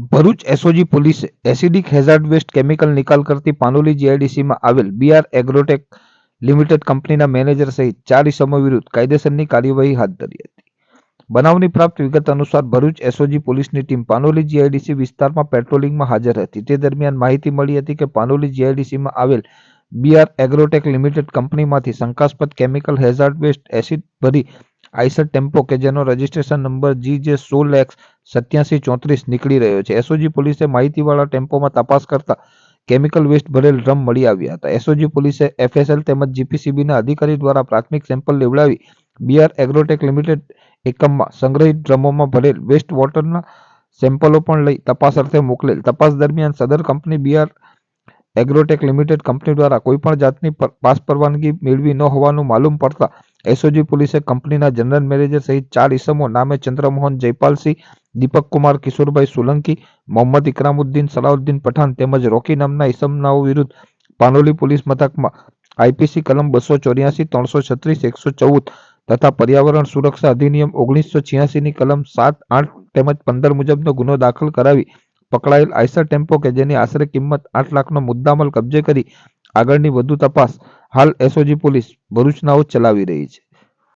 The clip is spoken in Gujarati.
ભરૂચ એસઓજી પોલીસે એસિડિક હેઝાર્ડ વેસ્ટ કેમિકલ નિકાલ કરતી પાનોલી જીઆઈડીસીમાં આવેલ બીઆર એગ્રોટેક લિમિટેડ કંપનીના મેનેજર સહિત ચાર ઇસમો વિરુદ્ધ કાયદેસરની કાર્યવાહી હાથ ધરી હતી. બનાવની પ્રાપ્ત વિગત અનુસાર ભરૂચ એસઓજી પોલીસની ટીમ પાનોલી જીઆઈડીસી વિસ્તારમાં પેટ્રોલિંગમાં હાજર હતી. તે દરમિયાન માહિતી મળી હતી કે પાનોલી જીઆઈડીસીમાં આવેલ બીઆર એગ્રોટેક લિમિટેડ કંપનીમાંથી શંકાસ્પદ કેમિકલ હેઝાર્ડ વેસ્ટ એસિડ ભરી આઈસર ટેમ્પો કે જેનો રજિસ્ટ્રેશન નંબર જી જે સોળ એક્સ સત્યાસી ચોત્રીસ નીકળી રહ્યો છે. એસઓજી પોલીસે માહિતીવાળા ટેમ્પોમાં તપાસ કરતા કેમિકલ વેસ્ટ ભરેલ ડ્રમ મળી આવ્યા હતા. એસઓજી પોલીસે એફએસએલ તેમજ જીપીસીબીના અધિકારી દ્વારા પ્રાથમિક સેમ્પલ લેવડાવી બીઆર એગ્રોટેક લિમિટેડ એકમમાં સંગ્રહિત ડ્રમોમાં ભરેલ વેસ્ટ વોટરના સેમ્પલો પણ લઈ તપાસ અર્થે મોકલેલ. તપાસ દરમિયાન સદર company BR agrotech limited company દ્વારા કોઈપણ જાતની પાસ પરવાનગી મેળવી ન હોવાનું માલુમ પડતા એસઓજી પોલીસે કંપનીના જનરલ મેનેજર સહિત ચાર ઇસમો નામે ચંદ્રમોહન જયપાલસિંહ, દીપક કુમાર, કિશોરભાઈ સોલંકી, મોહમ્મદ ઇકરામુદ્દીન, સલાઉદ્દીન પઠાણ તેમજ રોકી નામના ઇસમનાઓ વિરુદ્ધ પાનોલી પોલીસ મથકમાં આઈપીસી કલમ બસો ચોર્યાસી, ત્રણસો છત્રીસ, એકસો ચૌદ તથા પર્યાવરણ સુરક્ષા અધિનિયમ ઓગણીસો છ્યાસીની કલમ સાત, આઠ તેમજ પંદર મુજબનો ગુનો દાખલ કરાવી પકડાયેલ આઈસર ટેમ્પો કે જેની આશરે કિંમત આઠ લાખનો મુદ્દામાલ કબજે કરી આગળની વધુ તપાસ હાલ એસઓજી પોલીસ ભરૂચનાઓ ચલાવી રહી છે.